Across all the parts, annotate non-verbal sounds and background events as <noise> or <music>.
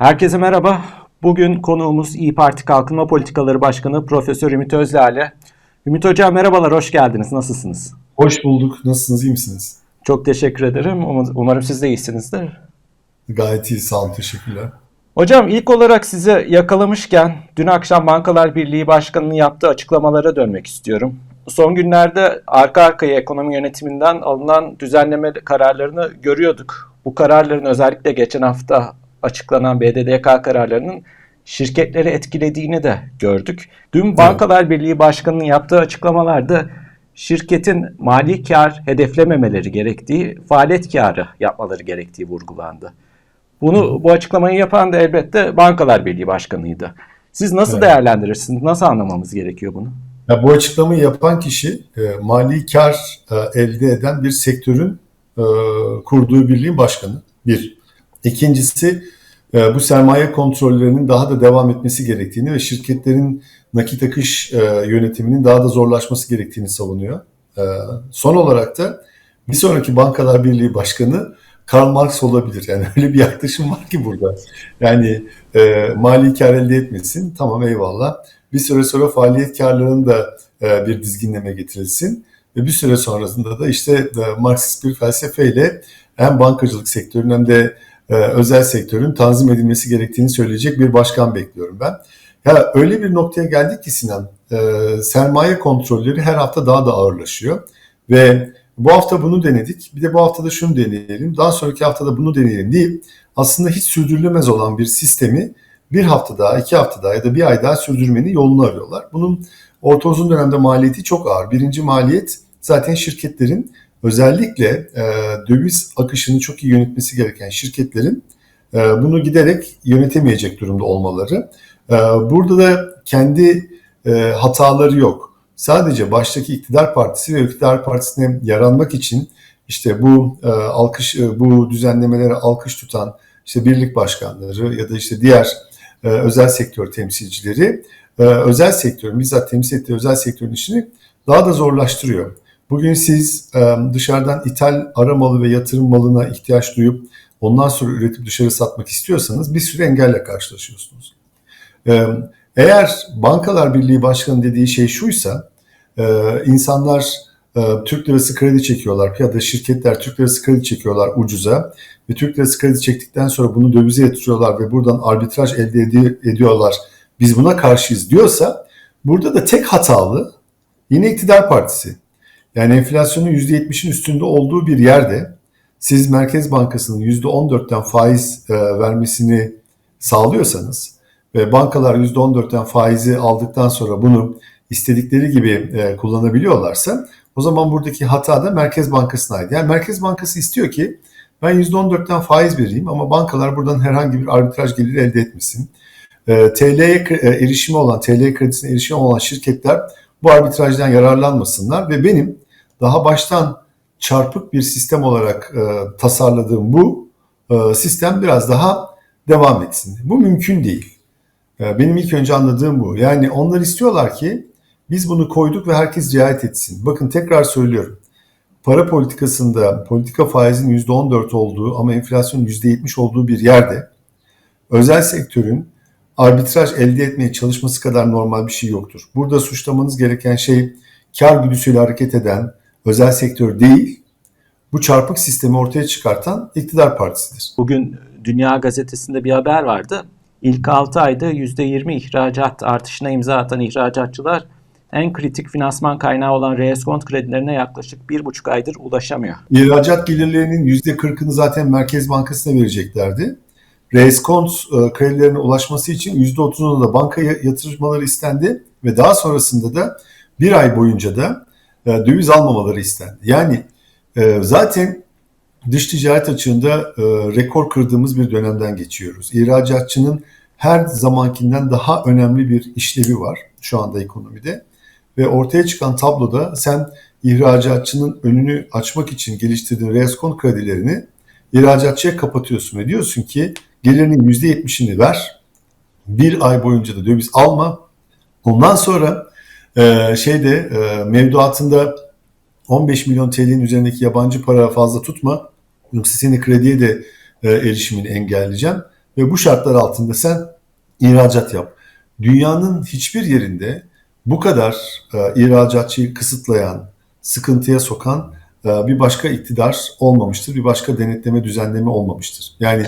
Herkese merhaba. Bugün konuğumuz İyi Parti Kalkınma Politikaları Başkanı Profesör Ümit Özdağ'le. Ümit Hocam merhabalar, hoş geldiniz. Nasılsınız? Hoş bulduk. Nasılsınız, iyi misiniz? Çok teşekkür ederim. Um- Umarım siz de iyisinizdir. Gayet iyi, sağ olun, teşekkürler. Hocam ilk olarak size yakalamışken dün akşam Bankalar Birliği Başkanı'nın yaptığı açıklamalara dönmek istiyorum. Son günlerde arka arkaya ekonomi yönetiminden alınan düzenleme kararlarını görüyorduk. Bu kararların özellikle geçen hafta açıklanan BDDK kararlarının şirketleri etkilediğini de gördük. Dün Bankalar Birliği Başkanı'nın yaptığı açıklamalarda şirketin mali kar hedeflememeleri gerektiği, faaliyet karı yapmaları gerektiği vurgulandı. Bunu bu açıklamayı yapan da elbette Bankalar Birliği Başkanı'ydı. Siz nasıl Evet. değerlendirirsiniz? Nasıl anlamamız gerekiyor bunu? Ya bu açıklamayı yapan kişi e, mali kar e, elde eden bir sektörün e, kurduğu birliğin başkanı. Bir. İkincisi e, bu sermaye kontrollerinin daha da devam etmesi gerektiğini ve şirketlerin nakit akış e, yönetiminin daha da zorlaşması gerektiğini savunuyor. E, son olarak da bir sonraki Bankalar Birliği Başkanı Karl Marx olabilir. Yani <laughs> öyle bir yaklaşım var ki burada. Yani e, mali kar elde etmesin. Tamam eyvallah. Bir süre sonra faaliyet karlarının da e, bir dizginleme getirilsin. Ve bir süre sonrasında da işte e, Marksist bir felsefeyle hem bankacılık sektörünün hem de e, özel sektörün tanzim edilmesi gerektiğini söyleyecek bir başkan bekliyorum ben. Ya öyle bir noktaya geldik ki Sinan, e, sermaye kontrolleri her hafta daha da ağırlaşıyor. Ve bu hafta bunu denedik, bir de bu hafta da şunu deneyelim, daha sonraki haftada bunu deneyelim deyip aslında hiç sürdürülemez olan bir sistemi bir hafta daha, iki hafta daha ya da bir ay daha sürdürmenin yolunu arıyorlar. Bunun orta uzun dönemde maliyeti çok ağır. Birinci maliyet zaten şirketlerin özellikle e, döviz akışını çok iyi yönetmesi gereken şirketlerin e, bunu giderek yönetemeyecek durumda olmaları. E, burada da kendi e, hataları yok. Sadece baştaki iktidar partisi ve iktidar partisine yaranmak için işte bu e, alkış e, bu düzenlemelere alkış tutan işte birlik başkanları ya da işte diğer e, özel sektör temsilcileri e, özel sektörün bizzat temsil ettiği özel sektörün işini daha da zorlaştırıyor. Bugün siz dışarıdan ithal aramalı ve yatırım malına ihtiyaç duyup ondan sonra üretip dışarı satmak istiyorsanız bir sürü engelle karşılaşıyorsunuz. Eğer Bankalar Birliği Başkanı dediği şey şuysa, insanlar Türk lirası kredi çekiyorlar ya da şirketler Türk lirası kredi çekiyorlar ucuza ve Türk lirası kredi çektikten sonra bunu dövize yatırıyorlar ve buradan arbitraj elde edi- ediyorlar. Biz buna karşıyız diyorsa burada da tek hatalı yine iktidar partisi. Yani enflasyonun %70'in üstünde olduğu bir yerde siz Merkez Bankası'nın %14'ten faiz e, vermesini sağlıyorsanız ve bankalar %14'ten faizi aldıktan sonra bunu istedikleri gibi e, kullanabiliyorlarsa o zaman buradaki hata da Merkez Bankası'na ait. Yani Merkez Bankası istiyor ki ben %14'ten faiz vereyim ama bankalar buradan herhangi bir arbitraj geliri elde etmesin. E, TL'ye erişimi olan, TL kredisine erişimi olan şirketler bu arbitrajdan yararlanmasınlar ve benim daha baştan çarpık bir sistem olarak e, tasarladığım bu e, sistem biraz daha devam etsin. Bu mümkün değil. E, benim ilk önce anladığım bu. Yani onlar istiyorlar ki biz bunu koyduk ve herkes riayet etsin. Bakın tekrar söylüyorum. Para politikasında politika faizin %14 olduğu ama enflasyonun %70 olduğu bir yerde özel sektörün arbitraj elde etmeye çalışması kadar normal bir şey yoktur. Burada suçlamanız gereken şey kar güdüsüyle hareket eden özel sektör değil, bu çarpık sistemi ortaya çıkartan iktidar partisidir. Bugün Dünya Gazetesi'nde bir haber vardı. İlk 6 ayda %20 ihracat artışına imza atan ihracatçılar en kritik finansman kaynağı olan reeskont kredilerine yaklaşık 1,5 aydır ulaşamıyor. İhracat gelirlerinin %40'ını zaten Merkez Bankası'na vereceklerdi. Reskont e, kredilerine ulaşması için %30'unu da bankaya yatırmaları istendi ve daha sonrasında da bir ay boyunca da e, döviz almamaları istendi. Yani e, zaten dış ticaret açığında e, rekor kırdığımız bir dönemden geçiyoruz. İhracatçının her zamankinden daha önemli bir işlevi var şu anda ekonomide ve ortaya çıkan tabloda sen ihracatçının önünü açmak için geliştirdiğin reskont kredilerini ihracatçıya kapatıyorsun ve diyorsun ki gelirinin %70'ini ver. Bir ay boyunca da döviz alma. Ondan sonra e, şeyde e, mevduatında 15 milyon TL'nin üzerindeki yabancı para fazla tutma. Yoksa senin krediye de e, erişimini engelleyeceğim. ve bu şartlar altında sen ihracat yap. Dünyanın hiçbir yerinde bu kadar e, ihracatçıyı kısıtlayan, sıkıntıya sokan e, bir başka iktidar olmamıştır. Bir başka denetleme, düzenleme olmamıştır. Yani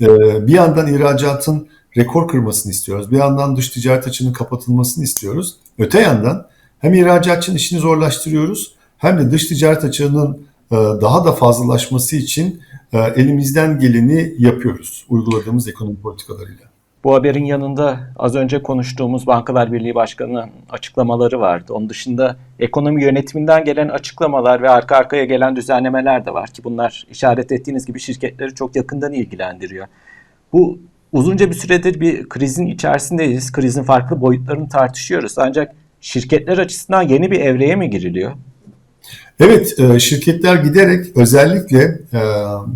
bir yandan ihracatın rekor kırmasını istiyoruz. Bir yandan dış ticaret açığının kapatılmasını istiyoruz. Öte yandan hem ihracatçının işini zorlaştırıyoruz hem de dış ticaret açığının e, daha da fazlalaşması için e, elimizden geleni yapıyoruz uyguladığımız ekonomi politikalarıyla. Bu haberin yanında az önce konuştuğumuz Bankalar Birliği Başkanı'nın açıklamaları vardı. Onun dışında ekonomi yönetiminden gelen açıklamalar ve arka arkaya gelen düzenlemeler de var ki bunlar işaret ettiğiniz gibi şirketleri çok yakından ilgilendiriyor. Bu uzunca bir süredir bir krizin içerisindeyiz. Krizin farklı boyutlarını tartışıyoruz. Ancak şirketler açısından yeni bir evreye mi giriliyor? Evet, e, şirketler giderek özellikle e,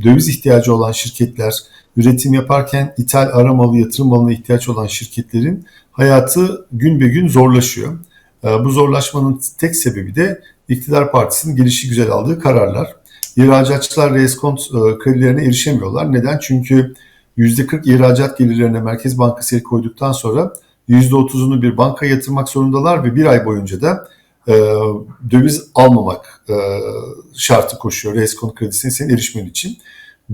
döviz ihtiyacı olan şirketler, üretim yaparken ithal aramalı yatırım malına ihtiyaç olan şirketlerin hayatı gün be gün zorlaşıyor. E, bu zorlaşmanın tek sebebi de iktidar partisinin gelişi güzel aldığı kararlar. İhracatçılar reskont kredilerine erişemiyorlar. Neden? Çünkü %40 ihracat gelirlerine Merkez Bankası el koyduktan sonra %30'unu bir banka yatırmak zorundalar ve bir ay boyunca da e, döviz almamak e, şartı koşuyor reskont kredisine senin erişmen için.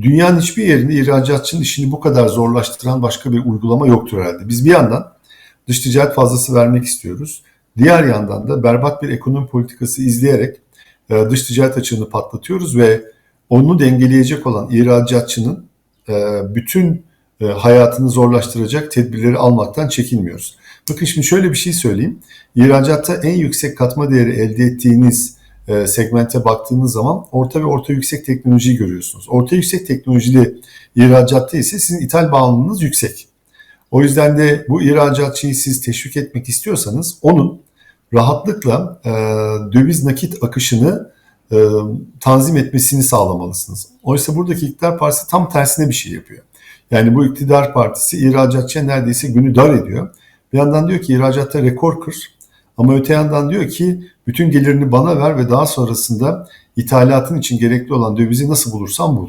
Dünyanın hiçbir yerinde ihracatçının işini bu kadar zorlaştıran başka bir uygulama yoktur herhalde. Biz bir yandan dış ticaret fazlası vermek istiyoruz. Diğer yandan da berbat bir ekonomi politikası izleyerek e, dış ticaret açığını patlatıyoruz ve onu dengeleyecek olan ihracatçının e, bütün e, hayatını zorlaştıracak tedbirleri almaktan çekinmiyoruz. Bakın şimdi şöyle bir şey söyleyeyim. İhracatta en yüksek katma değeri elde ettiğiniz e, segmente baktığınız zaman orta ve orta yüksek teknolojiyi görüyorsunuz. Orta yüksek teknolojili ihracatta ise sizin ithal bağımlılığınız yüksek. O yüzden de bu ihracatçıyı siz teşvik etmek istiyorsanız onun rahatlıkla e, döviz nakit akışını e, tanzim etmesini sağlamalısınız. Oysa buradaki iktidar partisi tam tersine bir şey yapıyor. Yani bu iktidar partisi ihracatçıya neredeyse günü dar ediyor. Bir yandan diyor ki ihracatta rekor kır ama öte yandan diyor ki bütün gelirini bana ver ve daha sonrasında ithalatın için gerekli olan dövizi nasıl bulursan bul.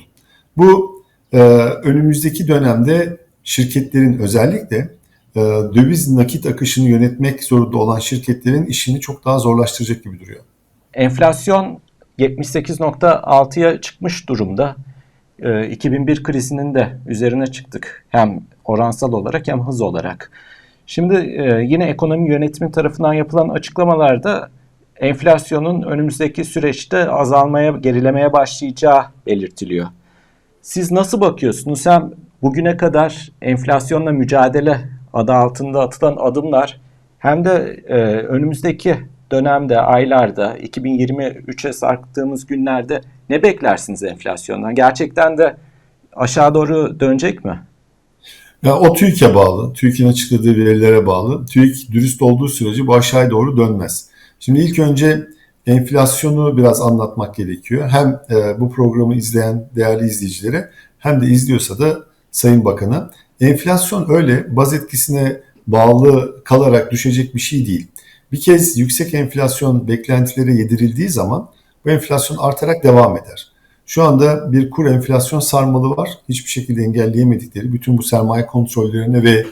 Bu e, önümüzdeki dönemde şirketlerin özellikle e, döviz nakit akışını yönetmek zorunda olan şirketlerin işini çok daha zorlaştıracak gibi duruyor. Enflasyon 78.6'ya çıkmış durumda. 2001 krizinin de üzerine çıktık. Hem oransal olarak hem hız olarak. Şimdi yine ekonomi yönetimi tarafından yapılan açıklamalarda enflasyonun önümüzdeki süreçte azalmaya, gerilemeye başlayacağı belirtiliyor. Siz nasıl bakıyorsunuz? Hem bugüne kadar enflasyonla mücadele adı altında atılan adımlar hem de önümüzdeki dönemde, aylarda, 2023'e sarktığımız günlerde ne beklersiniz enflasyondan? Gerçekten de aşağı doğru dönecek mi? Ya o TÜİK'e bağlı, TÜİK'in açıkladığı verilere bağlı. TÜİK dürüst olduğu sürece bu aşağıya doğru dönmez. Şimdi ilk önce enflasyonu biraz anlatmak gerekiyor. Hem e, bu programı izleyen değerli izleyicilere hem de izliyorsa da Sayın Bakan'a. Enflasyon öyle baz etkisine bağlı kalarak düşecek bir şey değil. Bir kez yüksek enflasyon beklentilere yedirildiği zaman bu enflasyon artarak devam eder. Şu anda bir kur enflasyon sarmalı var. Hiçbir şekilde engelleyemedikleri, bütün bu sermaye kontrollerine ve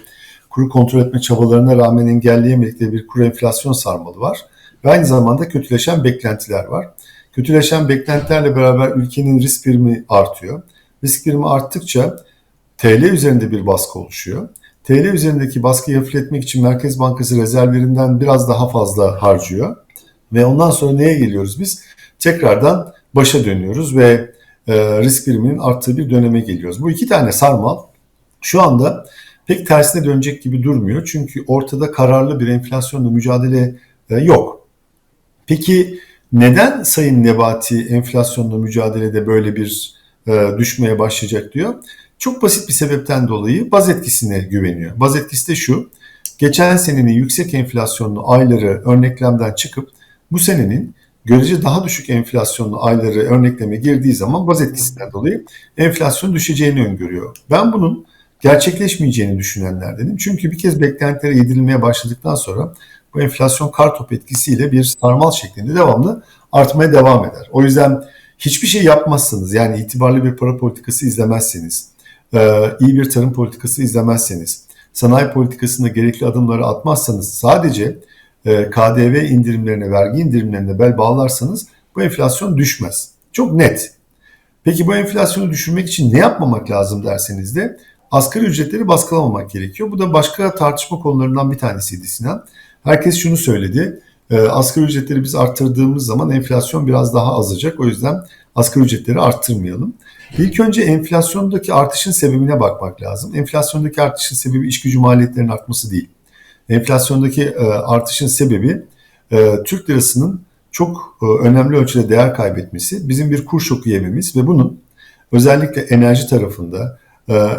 kuru kontrol etme çabalarına rağmen engelleyemedikleri bir kur enflasyon sarmalı var. Ve aynı zamanda kötüleşen beklentiler var. Kötüleşen beklentilerle beraber ülkenin risk birimi artıyor. Risk birimi arttıkça TL üzerinde bir baskı oluşuyor. TL üzerindeki baskıyı hafifletmek için Merkez Bankası rezervlerinden biraz daha fazla harcıyor. Ve ondan sonra neye geliyoruz biz? Tekrardan başa dönüyoruz ve e, risk biriminin arttığı bir döneme geliyoruz. Bu iki tane sarmal şu anda pek tersine dönecek gibi durmuyor. Çünkü ortada kararlı bir enflasyonla mücadele e, yok. Peki neden Sayın Nebati enflasyonla mücadelede böyle bir e, düşmeye başlayacak diyor? Çok basit bir sebepten dolayı baz etkisine güveniyor. Baz etkisi de şu. Geçen senenin yüksek enflasyonlu ayları örneklemden çıkıp bu senenin görece daha düşük enflasyonlu ayları örnekleme girdiği zaman baz etkisinden dolayı enflasyon düşeceğini öngörüyor. Ben bunun gerçekleşmeyeceğini düşünenlerdenim. Çünkü bir kez beklentilere yedirilmeye başladıktan sonra bu enflasyon kartop etkisiyle bir sarmal şeklinde devamlı artmaya devam eder. O yüzden hiçbir şey yapmazsanız yani itibarlı bir para politikası izlemezseniz e, iyi bir tarım politikası izlemezseniz, sanayi politikasında gerekli adımları atmazsanız, sadece KDV indirimlerine, vergi indirimlerine bel bağlarsanız bu enflasyon düşmez. Çok net. Peki bu enflasyonu düşürmek için ne yapmamak lazım derseniz de asgari ücretleri baskılamamak gerekiyor. Bu da başka tartışma konularından bir tanesiydi Sinan. Herkes şunu söyledi. E, asgari ücretleri biz arttırdığımız zaman enflasyon biraz daha azacak. O yüzden asgari ücretleri arttırmayalım. İlk önce enflasyondaki artışın sebebine bakmak lazım. Enflasyondaki artışın sebebi iş gücü maliyetlerinin artması değil. Enflasyondaki e, artışın sebebi e, Türk lirasının çok e, önemli ölçüde değer kaybetmesi, bizim bir kur şoku yememiz ve bunun özellikle enerji tarafında,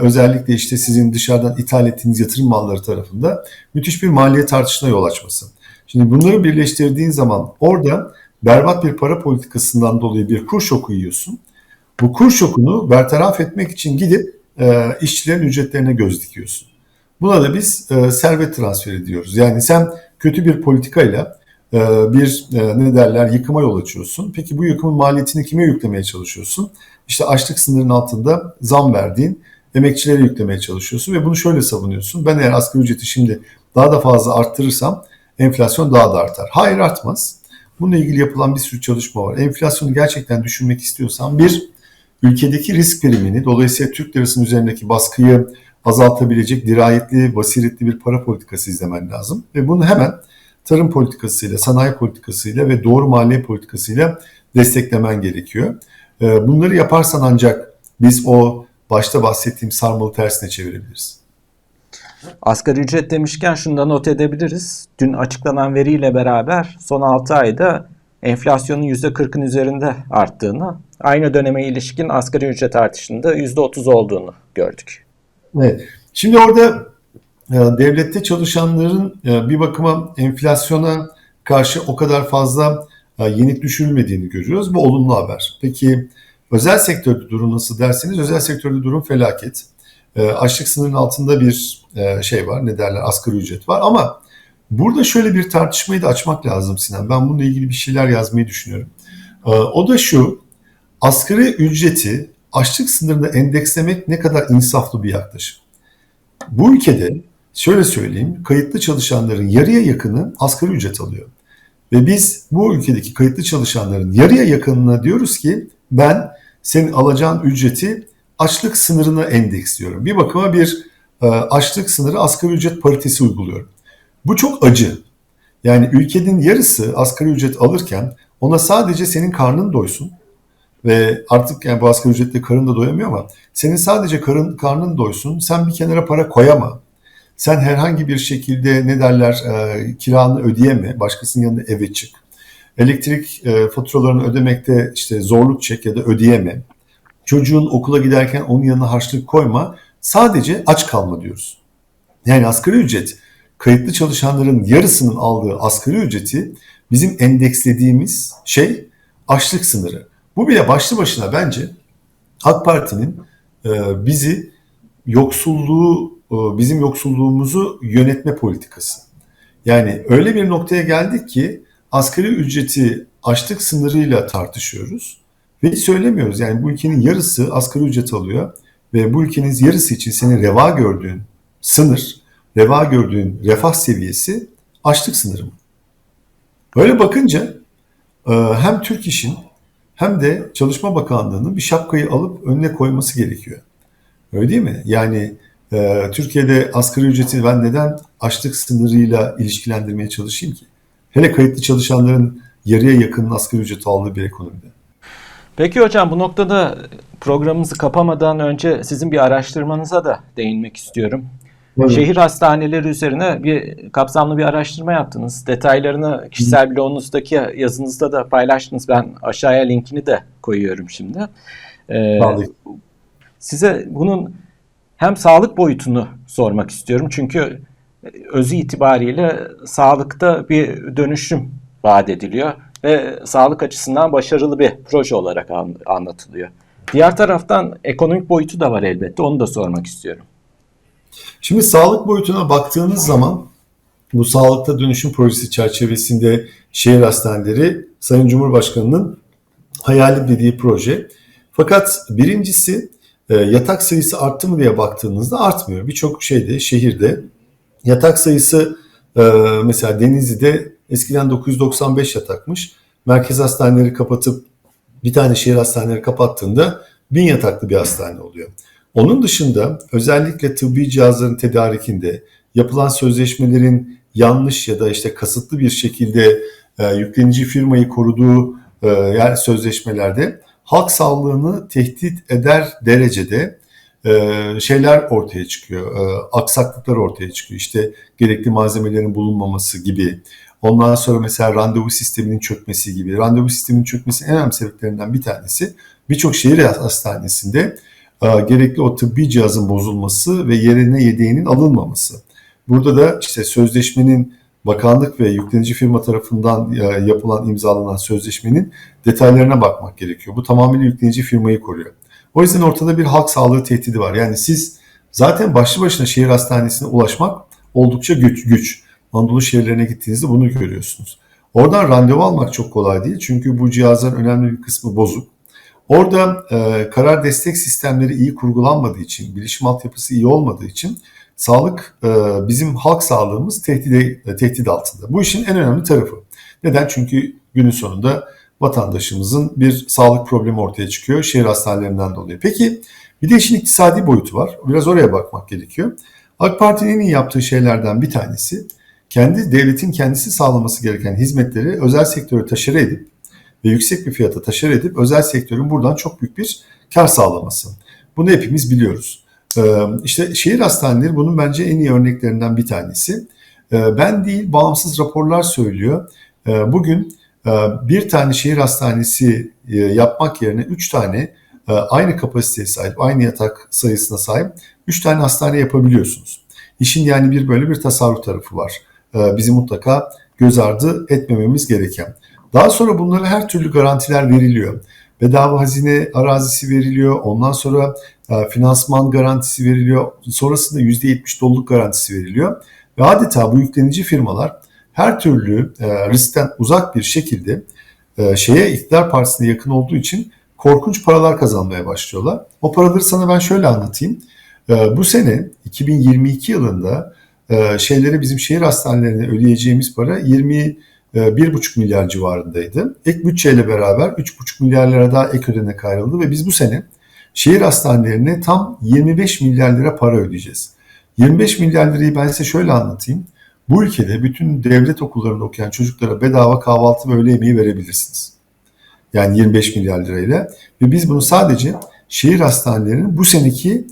özellikle işte sizin dışarıdan ithal ettiğiniz yatırım malları tarafında müthiş bir maliyet artışına yol açması. Şimdi bunları birleştirdiğin zaman orada berbat bir para politikasından dolayı bir kur şoku yiyorsun. Bu kur şokunu bertaraf etmek için gidip işçilerin ücretlerine göz dikiyorsun. Buna da biz e, servet transferi diyoruz. Yani sen kötü bir politikayla e, bir e, ne derler yıkıma yol açıyorsun. Peki bu yıkımın maliyetini kime yüklemeye çalışıyorsun? İşte açlık sınırının altında zam verdiğin emekçilere yüklemeye çalışıyorsun ve bunu şöyle savunuyorsun. Ben eğer asgari ücreti şimdi daha da fazla arttırırsam enflasyon daha da artar. Hayır artmaz. Bununla ilgili yapılan bir sürü çalışma var. Enflasyonu gerçekten düşürmek istiyorsan bir, ülkedeki risk primini dolayısıyla Türk lirasının üzerindeki baskıyı azaltabilecek dirayetli, basiretli bir para politikası izlemen lazım. Ve bunu hemen tarım politikasıyla, sanayi politikasıyla ve doğru maliye politikasıyla desteklemen gerekiyor. Ee, Bunları yaparsan ancak biz o başta bahsettiğim sarmalı tersine çevirebiliriz. Asgari ücret demişken şunu da not edebiliriz. Dün açıklanan veriyle beraber son 6 ayda enflasyonun %40'ın üzerinde arttığını, aynı döneme ilişkin asgari ücret artışında %30 olduğunu gördük. Evet. Şimdi orada e, devlette çalışanların e, bir bakıma enflasyona karşı o kadar fazla e, yenik düşürülmediğini görüyoruz. Bu olumlu haber. Peki özel sektörde durum nasıl derseniz özel sektörde durum felaket. Açlık sınırının altında bir şey var. Ne derler? Asgari ücret var. Ama burada şöyle bir tartışmayı da açmak lazım Sinan. Ben bununla ilgili bir şeyler yazmayı düşünüyorum. O da şu. Asgari ücreti açlık sınırında endekslemek ne kadar insaflı bir yaklaşım. Bu ülkede şöyle söyleyeyim, kayıtlı çalışanların yarıya yakını asgari ücret alıyor. Ve biz bu ülkedeki kayıtlı çalışanların yarıya yakınına diyoruz ki ben senin alacağın ücreti açlık sınırına endeksliyorum. Bir bakıma bir e, açlık sınırı asgari ücret paritesi uyguluyorum. Bu çok acı. Yani ülkenin yarısı asgari ücret alırken ona sadece senin karnın doysun ve artık yani bu asgari ücretle karın da doyamıyor ama senin sadece karın, karnın doysun, sen bir kenara para koyama. Sen herhangi bir şekilde ne derler e, kiranı ödeyeme, başkasının yanında eve çık. Elektrik e, faturalarını ödemekte işte zorluk çek ya da ödeyeme. Çocuğun okula giderken onun yanına harçlık koyma. Sadece aç kalma diyoruz. Yani asgari ücret kayıtlı çalışanların yarısının aldığı asgari ücreti bizim endekslediğimiz şey açlık sınırı. Bu bile başlı başına bence AK Parti'nin e, bizi yoksulluğu, e, bizim yoksulluğumuzu yönetme politikası. Yani öyle bir noktaya geldik ki asgari ücreti açlık sınırıyla tartışıyoruz ve söylemiyoruz. Yani bu ülkenin yarısı asgari ücret alıyor ve bu ülkenin yarısı için senin reva gördüğün sınır, reva gördüğün refah seviyesi açlık sınırı mı? Böyle bakınca e, hem Türk İş'in hem de Çalışma Bakanlığı'nın bir şapkayı alıp önüne koyması gerekiyor. Öyle değil mi? Yani e, Türkiye'de asgari ücreti ben neden açlık sınırıyla ilişkilendirmeye çalışayım ki? Hele kayıtlı çalışanların yarıya yakın asgari ücret aldığı bir ekonomide. Peki hocam bu noktada programımızı kapamadan önce sizin bir araştırmanıza da değinmek istiyorum. Evet. Şehir hastaneleri üzerine bir kapsamlı bir araştırma yaptınız. Detaylarını kişisel blogunuzdaki yazınızda da paylaştınız. Ben aşağıya linkini de koyuyorum şimdi. Ee, Vallahi. size bunun hem sağlık boyutunu sormak istiyorum. Çünkü özü itibariyle sağlıkta bir dönüşüm vaat ediliyor ve sağlık açısından başarılı bir proje olarak an- anlatılıyor. Diğer taraftan ekonomik boyutu da var elbette. Onu da sormak istiyorum. Şimdi sağlık boyutuna baktığınız zaman bu sağlıkta dönüşüm projesi çerçevesinde şehir hastaneleri Sayın Cumhurbaşkanı'nın hayali dediği proje. Fakat birincisi e, yatak sayısı arttı mı diye baktığınızda artmıyor. Birçok şeyde, şehirde yatak sayısı e, mesela Denizli'de eskiden 995 yatakmış. Merkez hastaneleri kapatıp bir tane şehir hastaneleri kapattığında 1000 yataklı bir hastane oluyor. Onun dışında özellikle tıbbi cihazların tedarikinde yapılan sözleşmelerin yanlış ya da işte kasıtlı bir şekilde e, yüklenici firmayı koruduğu e, yer sözleşmelerde halk sağlığını tehdit eder derecede e, şeyler ortaya çıkıyor. E, aksaklıklar ortaya çıkıyor. İşte gerekli malzemelerin bulunmaması gibi. Ondan sonra mesela randevu sisteminin çökmesi gibi. Randevu sisteminin çökmesi en önemli sebeplerinden bir tanesi birçok şehir hastanesinde gerekli o tıbbi cihazın bozulması ve yerine yedeğinin alınmaması. Burada da işte sözleşmenin bakanlık ve yüklenici firma tarafından e, yapılan imzalanan sözleşmenin detaylarına bakmak gerekiyor. Bu tamamıyla yüklenici firmayı koruyor. O yüzden ortada bir halk sağlığı tehdidi var. Yani siz zaten başlı başına şehir hastanesine ulaşmak oldukça güç. güç. Anadolu şehirlerine gittiğinizde bunu görüyorsunuz. Oradan randevu almak çok kolay değil. Çünkü bu cihazların önemli bir kısmı bozuk. Orada e, karar destek sistemleri iyi kurgulanmadığı için, bilişim altyapısı iyi olmadığı için sağlık e, bizim halk sağlığımız tehdit, e, tehdit altında. Bu işin en önemli tarafı. Neden? Çünkü günün sonunda vatandaşımızın bir sağlık problemi ortaya çıkıyor şehir hastanelerinden dolayı. Peki bir de işin iktisadi boyutu var. Biraz oraya bakmak gerekiyor. AK Parti'nin yaptığı şeylerden bir tanesi kendi devletin kendisi sağlaması gereken hizmetleri özel sektöre taşıra edip ve yüksek bir fiyata taşıra edip özel sektörün buradan çok büyük bir kar sağlaması. Bunu hepimiz biliyoruz. İşte şehir hastaneleri bunun bence en iyi örneklerinden bir tanesi. Ben değil bağımsız raporlar söylüyor. Bugün bir tane şehir hastanesi yapmak yerine 3 tane aynı kapasiteye sahip, aynı yatak sayısına sahip 3 tane hastane yapabiliyorsunuz. İşin yani bir böyle bir tasarruf tarafı var. Bizi mutlaka göz ardı etmememiz gereken. Daha sonra bunlara her türlü garantiler veriliyor. Bedava hazine arazisi veriliyor. Ondan sonra e, finansman garantisi veriliyor. Sonrasında %70 doluluk garantisi veriliyor. Ve adeta bu yüklenici firmalar her türlü e, riskten uzak bir şekilde e, şeye iktidar partisine yakın olduğu için korkunç paralar kazanmaya başlıyorlar. O paraları sana ben şöyle anlatayım. Bu sene 2022 yılında e, şeylere bizim şehir hastanelerine ödeyeceğimiz para 20 1,5 milyar civarındaydı. Ek bütçeyle beraber 3,5 milyar lira daha ek ödenek ayrıldı ve biz bu sene şehir hastanelerine tam 25 milyar lira para ödeyeceğiz. 25 milyar lirayı ben size şöyle anlatayım. Bu ülkede bütün devlet okullarında okuyan çocuklara bedava kahvaltı ve öğle yemeği verebilirsiniz. Yani 25 milyar lirayla ve biz bunu sadece şehir hastanelerinin bu seneki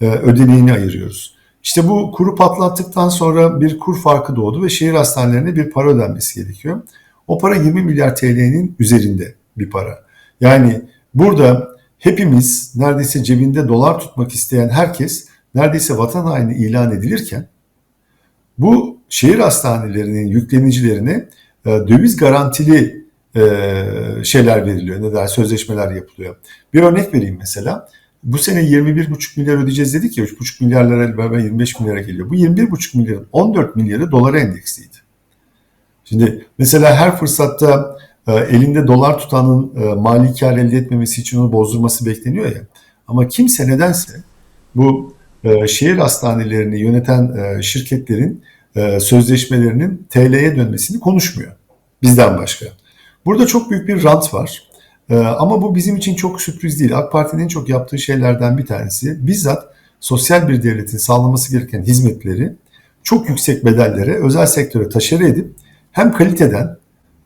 ödeneğini ayırıyoruz. İşte bu kuru patlattıktan sonra bir kur farkı doğdu ve şehir hastanelerine bir para ödenmesi gerekiyor. O para 20 milyar TL'nin üzerinde bir para. Yani burada hepimiz neredeyse cebinde dolar tutmak isteyen herkes neredeyse vatan haini ilan edilirken bu şehir hastanelerinin yüklenicilerine e, döviz garantili e, şeyler veriliyor. Ne der sözleşmeler yapılıyor. Bir örnek vereyim mesela. Bu sene 21,5 milyar ödeyeceğiz dedik ya 3,5 milyar lira beraber 25 milyara geliyor. Bu 21,5 milyarın 14 milyarı dolara endeksliydi. Şimdi mesela her fırsatta e, elinde dolar tutanın e, mali kar elde etmemesi için onu bozdurması bekleniyor ya. Ama kimse nedense bu e, şehir hastanelerini yöneten şirketlerin sözleşmelerinin TL'ye dönmesini konuşmuyor. Bizden başka. Burada çok büyük bir rant var. Ee, ama bu bizim için çok sürpriz değil. AK Parti'nin çok yaptığı şeylerden bir tanesi bizzat sosyal bir devletin sağlaması gereken hizmetleri çok yüksek bedellere özel sektöre taşere edip hem kaliteden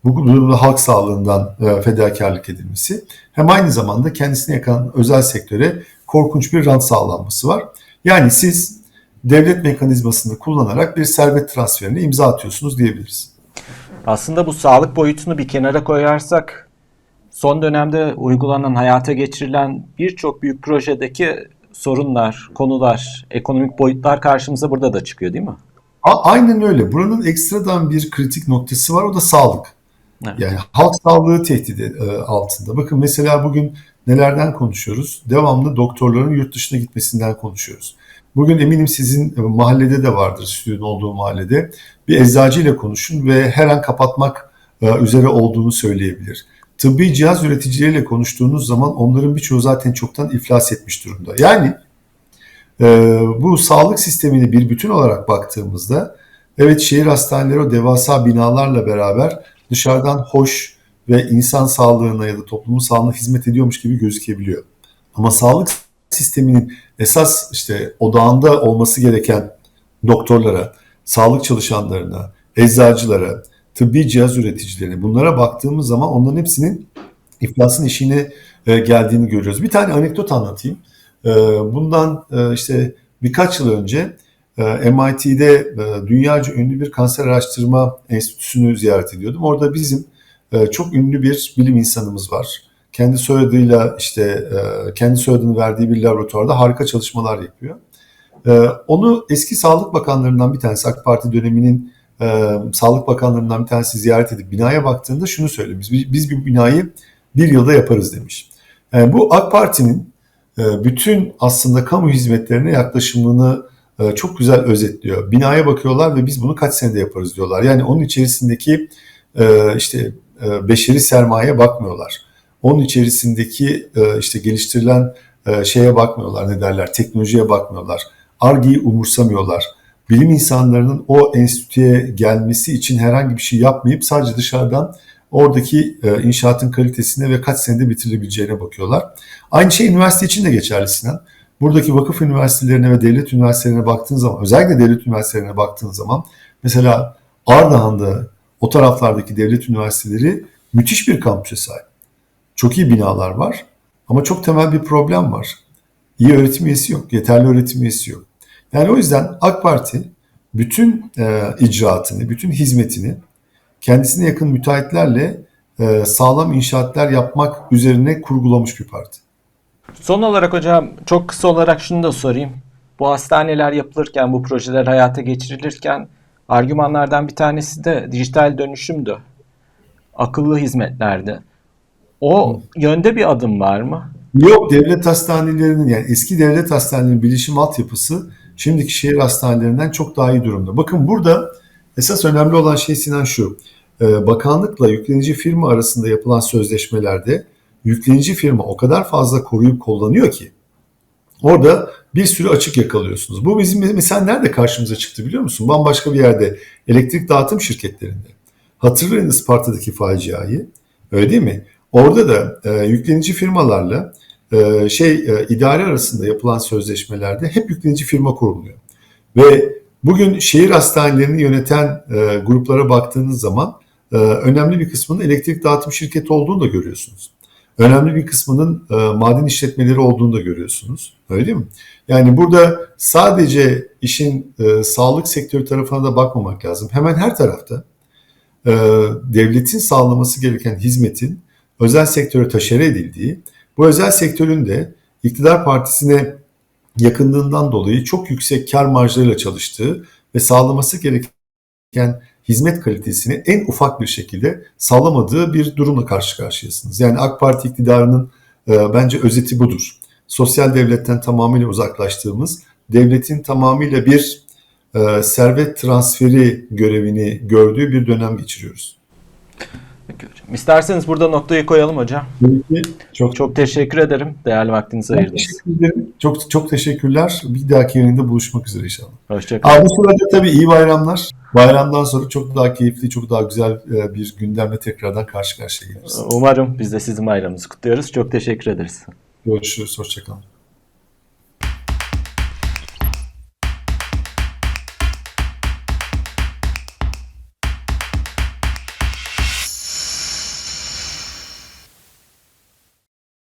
bu durumda halk sağlığından e, fedakarlık edilmesi hem aynı zamanda kendisine yakan özel sektöre korkunç bir rant sağlanması var. Yani siz devlet mekanizmasını kullanarak bir servet transferine imza atıyorsunuz diyebiliriz. Aslında bu sağlık boyutunu bir kenara koyarsak son dönemde uygulanan, hayata geçirilen birçok büyük projedeki sorunlar, konular, ekonomik boyutlar karşımıza burada da çıkıyor değil mi? A- aynen öyle. Buranın ekstradan bir kritik noktası var o da sağlık. Evet. Yani halk sağlığı tehdidi e, altında. Bakın mesela bugün nelerden konuşuyoruz? Devamlı doktorların yurt dışına gitmesinden konuşuyoruz. Bugün eminim sizin mahallede de vardır, stüdyonun olduğu mahallede. Bir eczacı ile konuşun ve her an kapatmak e, üzere olduğunu söyleyebilir. Tıbbi cihaz üreticileriyle konuştuğunuz zaman onların birçoğu zaten çoktan iflas etmiş durumda. Yani e, bu sağlık sistemini bir bütün olarak baktığımızda evet şehir hastaneleri o devasa binalarla beraber dışarıdan hoş ve insan sağlığına ya da toplumun sağlığına hizmet ediyormuş gibi gözükebiliyor. Ama sağlık sisteminin esas işte odağında olması gereken doktorlara, sağlık çalışanlarına, eczacılara, tıbbi cihaz üreticilerine bunlara baktığımız zaman onların hepsinin iflasın işine e, geldiğini görüyoruz. Bir tane anekdot anlatayım. E, bundan e, işte birkaç yıl önce MIT'de dünyaca ünlü bir kanser araştırma enstitüsünü ziyaret ediyordum. Orada bizim çok ünlü bir bilim insanımız var. Kendi soyadıyla işte kendi soyadını verdiği bir laboratuvarda harika çalışmalar yapıyor. Onu eski Sağlık Bakanlarından bir tanesi AK Parti döneminin e, Sağlık Bakanlarından bir tanesi ziyaret edip binaya baktığında şunu söylemiş. Biz, biz bir binayı bir yılda yaparız demiş. Yani bu AK Parti'nin e, bütün aslında kamu hizmetlerine yaklaşımını e, çok güzel özetliyor. Binaya bakıyorlar ve biz bunu kaç senede yaparız diyorlar. Yani onun içerisindeki e, işte e, beşeri sermaye bakmıyorlar. Onun içerisindeki e, işte geliştirilen e, şeye bakmıyorlar ne derler teknolojiye bakmıyorlar. Arge'yi umursamıyorlar. Bilim insanlarının o enstitüye gelmesi için herhangi bir şey yapmayıp sadece dışarıdan oradaki e, inşaatın kalitesine ve kaç senede bitirilebileceğine bakıyorlar. Aynı şey üniversite için de geçerli Sinan. Buradaki vakıf üniversitelerine ve devlet üniversitelerine baktığın zaman, özellikle devlet üniversitelerine baktığın zaman mesela Ardahan'da o taraflardaki devlet üniversiteleri müthiş bir kampüse sahip. Çok iyi binalar var ama çok temel bir problem var. İyi öğretim üyesi yok, yeterli öğretim üyesi yok. Yani o yüzden AK Parti bütün e, icraatını, bütün hizmetini kendisine yakın müteahhitlerle e, sağlam inşaatlar yapmak üzerine kurgulamış bir parti. Son olarak hocam çok kısa olarak şunu da sorayım. Bu hastaneler yapılırken, bu projeler hayata geçirilirken argümanlardan bir tanesi de dijital dönüşümdü. Akıllı hizmetlerdi. O yönde bir adım var mı? Yok devlet hastanelerinin yani eski devlet hastanelerinin bilişim altyapısı şimdiki şehir hastanelerinden çok daha iyi durumda. Bakın burada esas önemli olan şey Sinan şu. e, Bakanlıkla yüklenici firma arasında yapılan sözleşmelerde yüklenici firma o kadar fazla koruyup kullanıyor ki orada bir sürü açık yakalıyorsunuz. Bu bizim mesela nerede karşımıza çıktı biliyor musun? Bambaşka bir yerde elektrik dağıtım şirketlerinde. Hatırlayın Isparta'daki faciayı. Öyle değil mi? Orada da e, yüklenici firmalarla e, şey e, idare arasında yapılan sözleşmelerde hep yüklenici firma kuruluyor. Ve bugün şehir hastanelerini yöneten e, gruplara baktığınız zaman e, önemli bir kısmının elektrik dağıtım şirketi olduğunu da görüyorsunuz. Önemli bir kısmının maden işletmeleri olduğunu da görüyorsunuz. Öyle değil mi? Yani burada sadece işin sağlık sektörü tarafına da bakmamak lazım. Hemen her tarafta devletin sağlaması gereken hizmetin özel sektöre taşere edildiği, bu özel sektörün de iktidar partisine yakınlığından dolayı çok yüksek kar marjlarıyla çalıştığı ve sağlaması gereken hizmet kalitesini en ufak bir şekilde sağlamadığı bir durumla karşı karşıyasınız. Yani AK Parti iktidarının e, bence özeti budur. Sosyal devletten tamamıyla uzaklaştığımız, devletin tamamıyla bir e, servet transferi görevini gördüğü bir dönem geçiriyoruz. Peki hocam. İsterseniz burada noktayı koyalım hocam. Peki, çok Çok teşekkür ederim. Değerli vaktinizi ayırdınız. Çok çok teşekkürler. Bir dahaki yayında buluşmak üzere inşallah. Hoşçakalın. Aa, bu sırada tabii iyi bayramlar. Bayramdan sonra çok daha keyifli, çok daha güzel e, bir gündemle tekrardan karşı karşıya geliriz. Umarım biz de sizin bayramınızı kutluyoruz. Çok teşekkür ederiz. Görüşürüz, hoşçakalın.